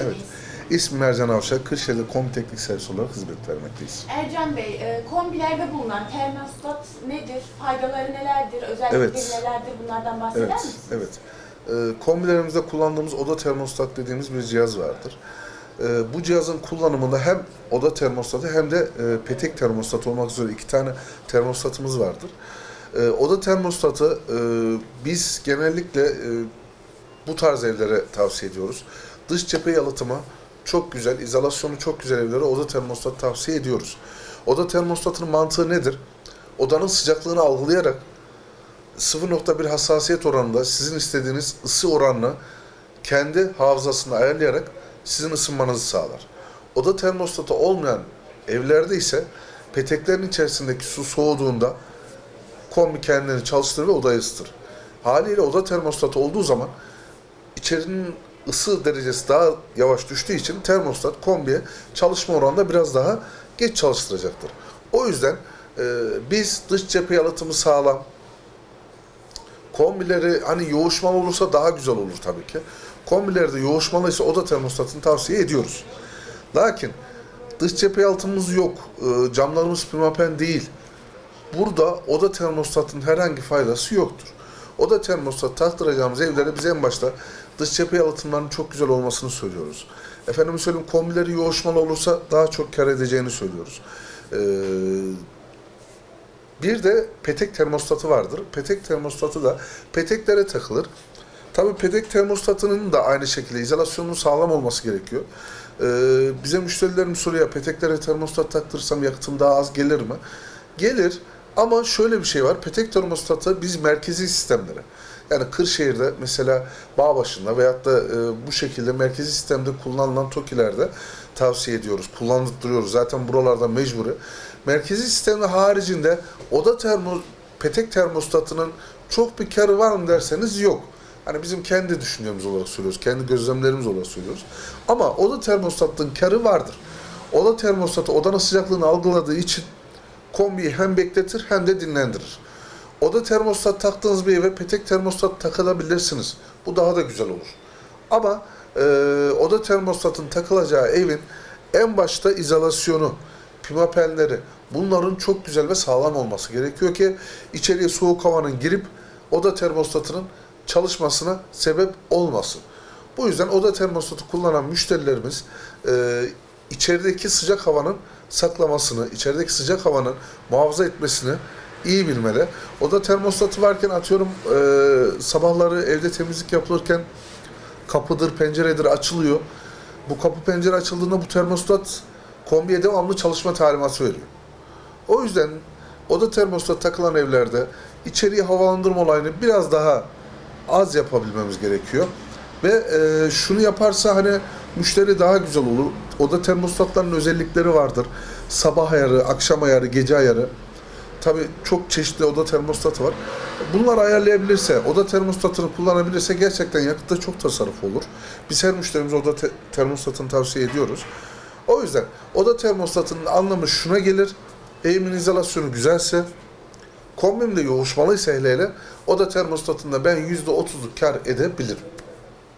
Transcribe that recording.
Evet. İsmim Ercan Avşar. Kırşehir'de kombi teknik servis olarak hizmet vermekteyiz. Ercan Bey, e, kombilerde bulunan termostat nedir? Faydaları nelerdir? Özellikleri Evet. nelerdir? Bunlardan bahseder Evet, misiniz? evet. Ee, kombilerimizde kullandığımız oda termostat dediğimiz bir cihaz vardır. Ee, bu cihazın kullanımında hem oda termostatı hem de e, petek termostatı olmak üzere iki tane termostatımız vardır. Ee, oda termostatı e, biz genellikle e, bu tarz evlere tavsiye ediyoruz. Dış cephe yalıtımı çok güzel, izolasyonu çok güzel evlere oda termostatı tavsiye ediyoruz. Oda termostatının mantığı nedir? Odanın sıcaklığını algılayarak 0.1 hassasiyet oranında sizin istediğiniz ısı oranını kendi hafızasında ayarlayarak sizin ısınmanızı sağlar. Oda termostatı olmayan evlerde ise peteklerin içerisindeki su soğuduğunda kombi kendini çalıştırır ve odayı ısıtır. Haliyle oda termostatı olduğu zaman içerinin ısı derecesi daha yavaş düştüğü için termostat kombiye çalışma oranında biraz daha geç çalıştıracaktır. O yüzden e, biz dış cephe yalıtımı sağlam, kombileri hani yoğuşmalı olursa daha güzel olur tabii ki. Kombilerde yoğuşmalıysa oda termostatını tavsiye ediyoruz. Lakin dış cephe yalıtımımız yok, e, camlarımız pimapen değil. Burada oda termostatının herhangi faydası yoktur. Oda termostat taktıracağımız evlere biz en başta dış cephe yalıtımlarının çok güzel olmasını söylüyoruz. Efendim söyleyeyim kombileri yoğuşmalı olursa daha çok kar edeceğini söylüyoruz. Ee, bir de petek termostatı vardır. Petek termostatı da peteklere takılır. Tabii petek termostatının da aynı şekilde izolasyonun sağlam olması gerekiyor. Ee, bize müşterilerim soruyor peteklere termostat taktırırsam yakıtım daha az gelir mi? Gelir ama şöyle bir şey var. Petek termostatı biz merkezi sistemlere yani Kırşehir'de mesela bağ başında veyahut da e, bu şekilde merkezi sistemde kullanılan TOKİ'lerde tavsiye ediyoruz. Kullandırıyoruz. Zaten buralarda mecburi. Merkezi sistemi haricinde oda termo, petek termostatının çok bir karı var mı derseniz yok. Hani bizim kendi düşüncemiz olarak söylüyoruz. Kendi gözlemlerimiz olarak söylüyoruz. Ama oda termostatının karı vardır. Oda termostatı odanın sıcaklığını algıladığı için kombiyi hem bekletir hem de dinlendirir. Oda termostat taktığınız bir eve petek termostat takılabilirsiniz. Bu daha da güzel olur. Ama e, oda termostatın takılacağı evin en başta izolasyonu, pimapenleri bunların çok güzel ve sağlam olması gerekiyor ki içeriye soğuk havanın girip oda termostatının çalışmasına sebep olmasın. Bu yüzden oda termostatı kullanan müşterilerimiz e, içerideki sıcak havanın saklamasını, içerideki sıcak havanın muhafaza etmesini iyi bilmeli. Oda termostatı varken atıyorum e, sabahları evde temizlik yapılırken kapıdır, penceredir açılıyor. Bu kapı pencere açıldığında bu termostat kombiye devamlı çalışma talimatı veriyor. O yüzden oda termostat takılan evlerde içeriye havalandırma olayını biraz daha az yapabilmemiz gerekiyor. Ve e, şunu yaparsa hani müşteri daha güzel olur. Oda termostatların özellikleri vardır. Sabah ayarı, akşam ayarı, gece ayarı. Tabii çok çeşitli oda termostatı var. Bunları ayarlayabilirse, oda termostatını kullanabilirse gerçekten yakıtta çok tasarruf olur. Biz her müşterimize oda te- termostatını tavsiye ediyoruz. O yüzden oda termostatının anlamı şuna gelir. Evimin izolasyonu güzelse, kombim de yoğuşmalıysa hele hele oda termostatında ben %30'luk kar edebilirim.